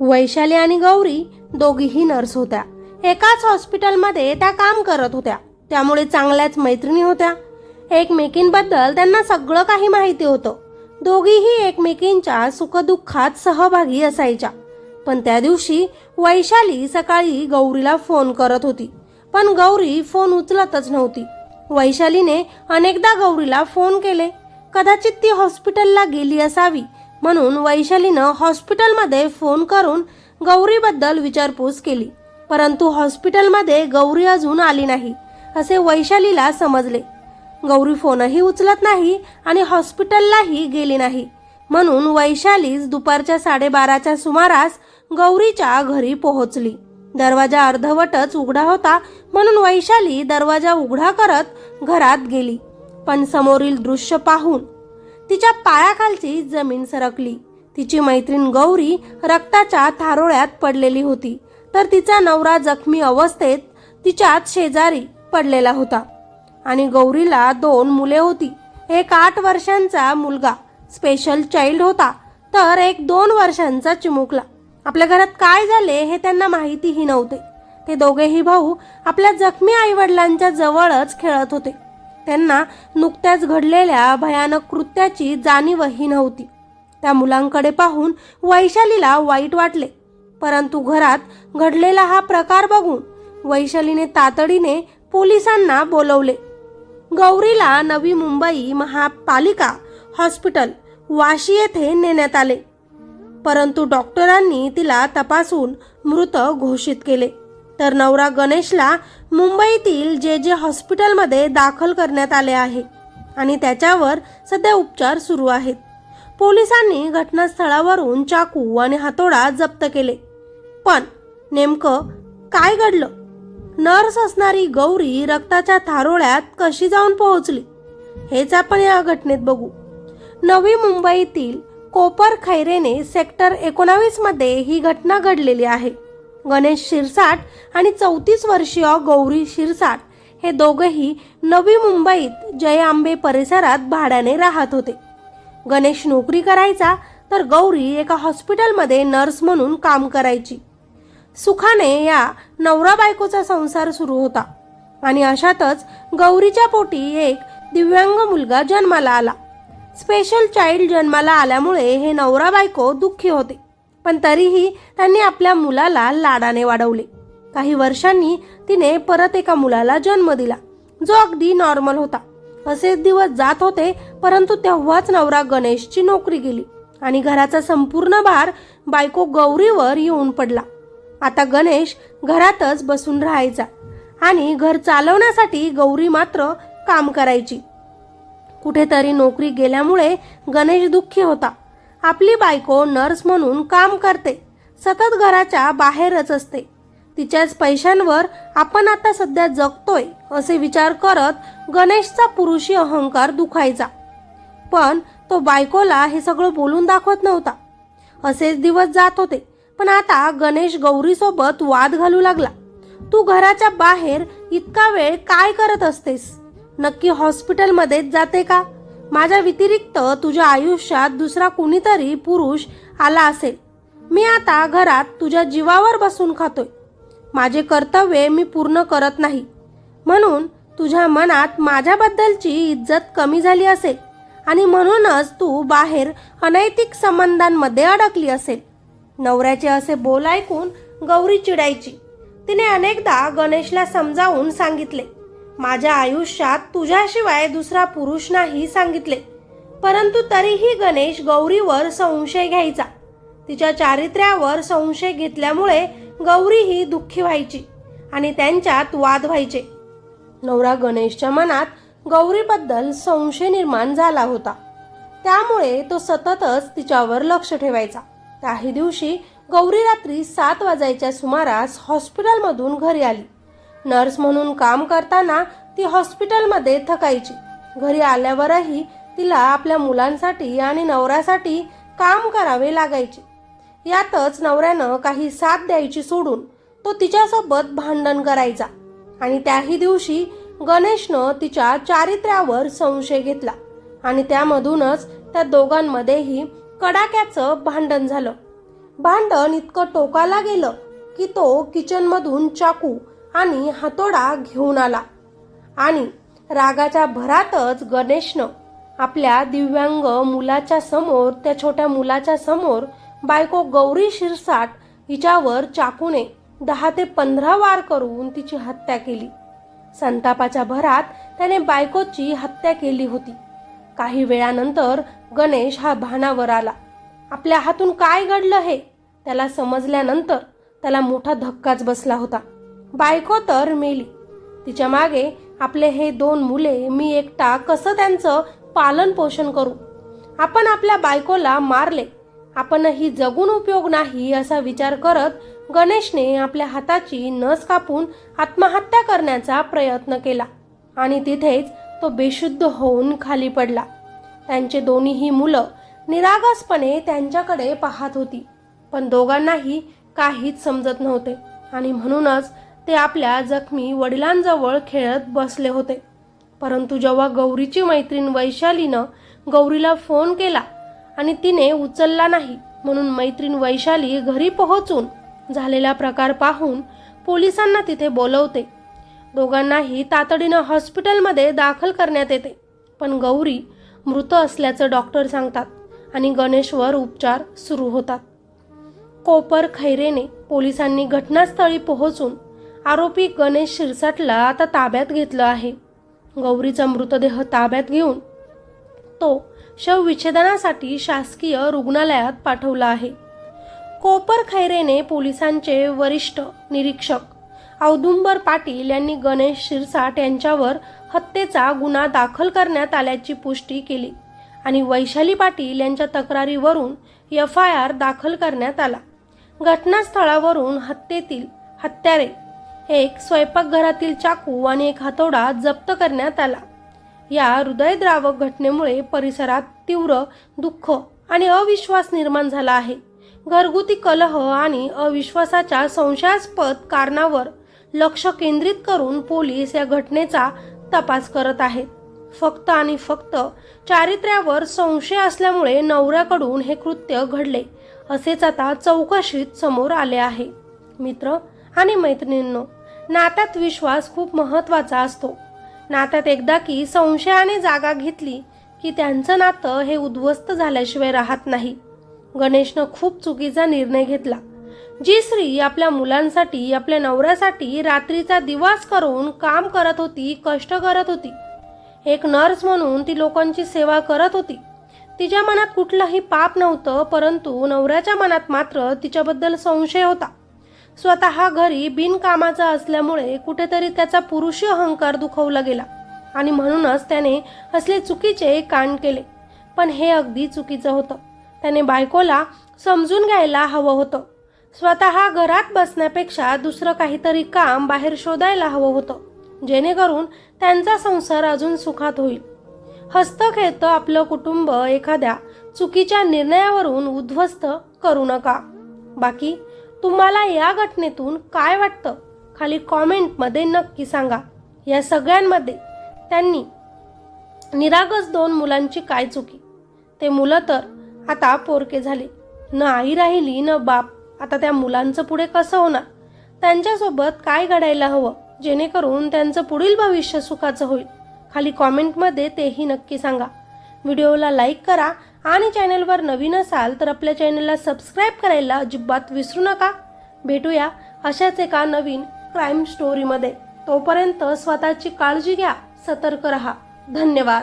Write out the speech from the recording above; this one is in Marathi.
वैशाली आणि गौरी दोघीही नर्स होत्या. एकाच हॉस्पिटलमध्ये त्या काम करत होत्या. त्यामुळे चांगल्याच मैत्रिणी होत्या. एकमेकींबद्दल त्यांना सगळं काही माहिती होतं. दोघीही एकमेकींच्या सुखदुःखात सहभागी असायच्या. पण त्या दिवशी वैशाली सकाळी गौरीला फोन करत होती. पण गौरी फोन उचलतच नव्हती. वैशालीने अनेकदा गौरीला फोन केले. कदाचित ती हॉस्पिटलला गेली असावी. म्हणून वैशालीनं हॉस्पिटलमध्ये फोन करून गौरीबद्दल विचारपूस केली. परंतु हॉस्पिटलमध्ये गौरी अजून आली नाही असे वैशालीला समजले. गौरी फोनही उचलत नाही आणि हॉस्पिटललाही गेली नाही. म्हणून वैशालीच दुपारच्या साडेबाराच्या सुमारास गौरीच्या घरी पोहोचली. दरवाजा अर्धवटच उघडा होता म्हणून वैशाली दरवाजा उघडा करत घरात गेली. पण समोरील दृश्य पाहून तिच्या पायाखालची जमीन सरकली. तिची मैत्रीण गौरी रक्ताच्या थारोळ्यात पडलेली होती. तर तिचा नवरा जखमी अवस्थेत तिच्यात शेजारी पडलेला होता. आणि गौरीला दोन मुले होती. एक आठ वर्षांचा मुलगा स्पेशल चाइल्ड होता. तर एक दोन वर्षांचा चिमुकला. आपल्या घरात काय झाले हे त्यांना माहितीही नव्हते. ते दोघेही भाऊ आपल्या जखमी आईवडिलांच्या जवळच खेळत होते. त्यांना नुकत्याच घडलेल्या भयानक कृत्याची जाणीवही नव्हती. त्या मुलांकडे पाहून वैशालीला वाईट वाटले. परंतु घरात घडलेला हा प्रकार बघून वैशालीने तातडीने पोलिसांना बोलवले. गौरीला नवी मुंबई महापालिका हॉस्पिटल वाशी येथे नेण्यात आले. परंतु डॉक्टरांनी तिला तपासून मृत घोषित केले. तर नवरा गणेशला मुंबईतील जे जे हॉस्पिटलमध्ये दाखल करण्यात आले आहे आणि त्याच्यावर सध्या उपचार सुरू आहेत. पोलिसांनी घटनास्थळावरून चाकू आणि हातोडा जप्त केले. पण नेमकं काय घडलं? नर्स असणारी गौरी रक्ताच्या थारोळ्यात कशी जाऊन पोहोचली? हेच आपण या घटनेत बघू. नवी मुंबईतील कोपर खैरेने सेक्टर एकोणावीसमध्ये ही घटना घडलेली आहे. गणेश शिरसाट आणि चौतीस वर्षीय गौरी शिरसाट हे दोघेही नवी मुंबईत जय आंबे परिसरात भाड्याने राहत होते. गणेश नोकरी करायचा तर गौरी एका हॉस्पिटलमध्ये नर्स म्हणून काम करायची. सुखाने या नवरा बायकोचा संसार सुरू होता आणि अशातच गौरीच्या पोटी एक दिव्यांग मुलगा जन्माला आला. स्पेशल चाइल्ड जन्माला आल्यामुळे हे नवरा बायको दुःखी होते. पण तरीही त्यांनी आपल्या मुलाला लाडाने वाढवले. काही वर्षांनी तिने परत एका मुलाला जन्म दिला. जो अगदी नॉर्मल होता. असेच दिवस जात होते परंतु तेव्हाच नवरा गणेशची नोकरी गेली आणि घराचा संपूर्ण भार बायको गौरीवर येऊन पडला. आता गणेश घरातच बसून राहायचा आणि घर चालवण्यासाठी गौरी मात्र काम करायची. कुठेतरी नोकरी गेल्यामुळे गणेश दुःखी होता. आपली बायको नर्स म्हणून काम करते. सतत घराच्या बाहेरच असते. तिच्याच पैशांवर आपण आता सध्या जगतोय असे विचार करत गणेशचा पुरुषी अहंकार दुखायचा. पण तो बायकोला हे सगळं बोलून दाखवत नव्हता. असेच दिवस जात होते पण आता गणेश गौरीसोबत वाद घालू लागला. तू घराच्या बाहेर इतका वेळ काय करत असतेस? नक्की हॉस्पिटलमध्येच जाते का? माझ्या व्यतिरिक्त तुझ्या आयुष्यात दुसरा कुणीतरी पुरुष आला असेल. मी आता घरात तुझ्या जीवावर बसून खातोय. माझे कर्तव्य मी पूर्ण करत नाही. म्हणून तुझ्या मनात माझ्याबद्दलची इज्जत कमी झाली असेल आणि म्हणूनच तू बाहेर अनैतिक संबंधांमध्ये अडकली असेल. नवऱ्याचे असे बोल ऐकून गौरी चिडायची. तिने अनेकदा गणेशला समजावून सांगितले. माझ्या आयुष्यात तुझ्याशिवाय दुसरा पुरुष नाही सांगितले. परंतु तरीही गणेश गौरीवर संशय घ्यायचा. तिच्या चारित्र्यावर संशय घेतल्यामुळे गौरी ही दुःखी व्हायची आणि त्यांच्यात वाद व्हायचे. नवरा गणेशच्या मनात गौरीबद्दल संशय निर्माण झाला होता. त्यामुळे तो सततच तिच्यावर लक्ष ठेवायचा. काही दिवशी गौरी रात्री सात वाजायच्या सुमारास हॉस्पिटलमधून घरी आली. नर्स म्हणून काम करताना ती हॉस्पिटलमध्ये थकायची. घरी आल्यावरही तिला आपल्या मुलांसाठी आणि नवऱ्यासाठी काम करावे लागायचे. यातच नवऱ्यानं काही साथ द्यायची सोडून तो तिच्यासोबत भांडण करायचा आणि त्याही दिवशी गणेशनं तिच्या चारित्र्यावर संशय घेतला आणि त्यामधूनच त्या दोघांमध्येही कडाक्याचं भांडण झालं. भांडण इतकं टोकाला गेलं की तो किचनमधून चाकू आणि हातोडा घेऊन आला. आणि रागाच्या भरातच गणेशनं आपल्या दिव्यांग मुलाच्या समोर त्या छोट्या मुलाच्या समोर बायको गौरी शिरसाट हिच्यावर चाकूने दहा ते पंधरा वार करून तिची हत्या केली. संतापाच्या भरात त्याने बायकोची हत्या केली होती. काही वेळानंतर गणेश हा भानावर आला. आपल्या हातून काय घडलं हे? त्याला समजल्यानंतर त्याला मोठा धक्काच बसला होता. बायको तर मेली. तिच्यामागे आपले हे दोन मुले मी एकटा कसं त्यांचं पालन पोषण करू? आपण आपल्या बायकोला मारले. आपणही जगून उपयोग नाही असा विचार करत गणेशने आपल्या हाताची नस कापून आत्महत्या करण्याचा प्रयत्न केला आणि तिथेच तो बेशुद्ध होऊन खाली पडला. त्यांचे दोन्हीही मुलं निरागसपणे त्यांच्याकडे पाहत होती पण दोघांनाही काहीच समजत नव्हते आणि म्हणूनच ते आपल्या जखमी वडिलांजवळ खेळत बसले होते. परंतु जेव्हा गौरीची मैत्रीण वैशालीनं गौरीला फोन केला आणि तिने उचलला नाही म्हणून मैत्रीण वैशाली घरी पोहोचून झालेला प्रकार पाहून पोलिसांना तिथे बोलवते. दोघांनाही तातडीनं हॉस्पिटलमध्ये दाखल करण्यात येते पण गौरी मृत असल्याचं डॉक्टर सांगतात आणि गणेशवर उपचार सुरू होतात. कोपर खैरेने पोलिसांनी घटनास्थळी पोहोचून आरोपी गणेश शिरसाटला आता ताब्यात घेतलं आहे. गौरीचा मृतदेह ताब्यात घेऊन तो शवविच्छेदनासाठी शासकीय रुग्णालयात पाठवला आहे. कोपर खैरेने पोलिसांचे वरिष्ठ निरीक्षक औदुंबर पाटील यांनी गणेश शिरसाट यांच्यावर हत्येचा गुन्हा दाखल करण्यात आल्याची पुष्टी केली आणि वैशाली पाटील यांच्या तक्रारीवरून एफ आय आर दाखल करण्यात आला. घटनास्थळावरून हत्येतील हत्यारे एक स्वयंपाकघरातील चाकू आणि एक हातोडा जप्त करण्यात आला. या हृदयद्रावक घटनेमुळे परिसरात तीव्र दुःख आणि अविश्वास निर्माण झाला आहे. घरगुती कलह आणि अविश्वासाच्या संशयास्पद कारणावर लक्ष केंद्रित करून पोलीस या घटनेचा तपास करत आहेत. फक्त आणि फक्त चारित्र्यावर संशय असल्यामुळे नवऱ्याकडून हे कृत्य घडले असेच आता चौकशीत समोर आले आहे. मित्र आणि मैत्रिणींनो नात्यात विश्वास खूप महत्त्वाचा असतो. नात्यात एकदा की संशयाने जागा घेतली की त्यांचं नातं हे उद्ध्वस्त झाल्याशिवाय राहत नाही. गणेशनं खूप चुकीचा निर्णय घेतला. जी स्त्री आपल्या मुलांसाठी आपल्या नवऱ्यासाठी रात्रीचा दिवास करून काम करत होती कष्ट करत होती. एक नर्स म्हणून ती लोकांची सेवा करत होती. तिच्या मनात कुठलंही पाप नव्हतं परंतु नवऱ्याच्या मनात मात्र तिच्याबद्दल संशय होता. स्वतः घरी बिनकामाचा असल्यामुळे कुठेतरी त्याचा पुरुषी अहंकार दुखवला गेला. आणि म्हणूनच त्याने असले चुकीचे कांड केले. पण हे अगदी चुकीचं होतं. त्याने बायकोला समजून घ्यायला हवं होतं. स्वतः घरात बसण्यापेक्षा दुसरं काहीतरी काम बाहेर शोधायला हवं होतं. जेणेकरून त्यांचा संसार अजून सुखात होईल. हस्तखेळतं आपलं कुटुंब एखाद्या चुकीच्या निर्णयावरून उद्ध्वस्त करू नका. बाकी तुम्हाला या घटनेतून काय वाटतं? खाली कॉमेंटमध्ये नक्की सांगा. या सगळ्यांमध्ये त्यांनी निरागस दोन मुलांची काय चुकी? ते मुलं तर आता पोरके झाले. न आई राहिली न बाप. आता त्या मुलांचं पुढे कसं होणार? त्यांच्यासोबत काय घडायला हवं? जेणेकरून त्यांचं पुढील भविष्य सुखाचं होईल. खाली कॉमेंटमध्ये तेही नक्की सांगा. व्हिडिओला लाईक करा आणि चॅनलवर नवीन असाल तर आपल्या चॅनलला सबस्क्राईब करायला अजिबात विसरू नका. भेटूया अशाच एका नवीन क्राईम स्टोरीमध्ये तोपर्यंत स्वतःची काळजी घ्या सतर्क रहा. धन्यवाद.